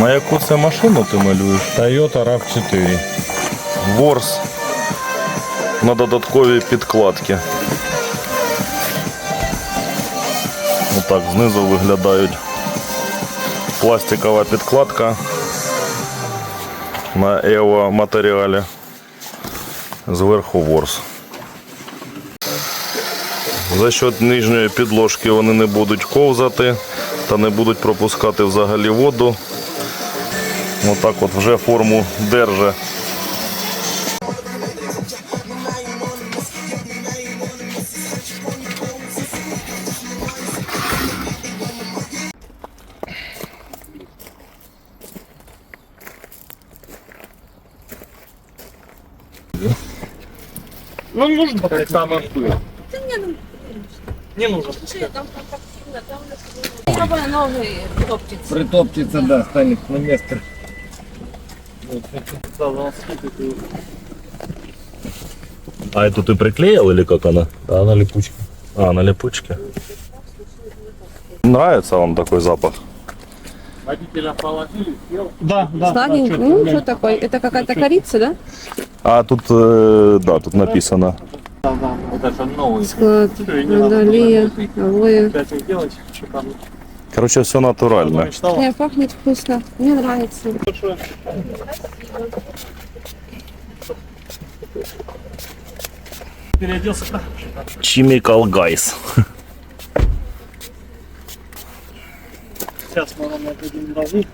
На яку це машину ти малюєш? Toyota RAV4. Ворс на додатковій підкладці. Отак знизу виглядають пластикова підкладка на Evo матеріалі. Зверху ворс. За счет нижньої підложки вони не будуть ковзати та не будуть пропускати взагалі воду. Отак от вже форму держить. Ну, нужно как самое было. Не нужно. Пробуй новый топтиц. Притопчется, да, станет на место. А эту ты приклеил или как она? Да, на липучке. А, на липучке. Нравится вам такой запах? Водителя положили, сел. Да, да. Сладенький. Ну, что такое? Это какая-то корица, да? А тут, э, да, тут написано. Да, да. Это же новый. Склад, Что, не надо было алоэ. Опять их делать, шикарно. Короче, все натурально. Не, пахнет вкусно. Мне нравится. Переоделся. Chemical Guys. Сейчас мы вам это дадим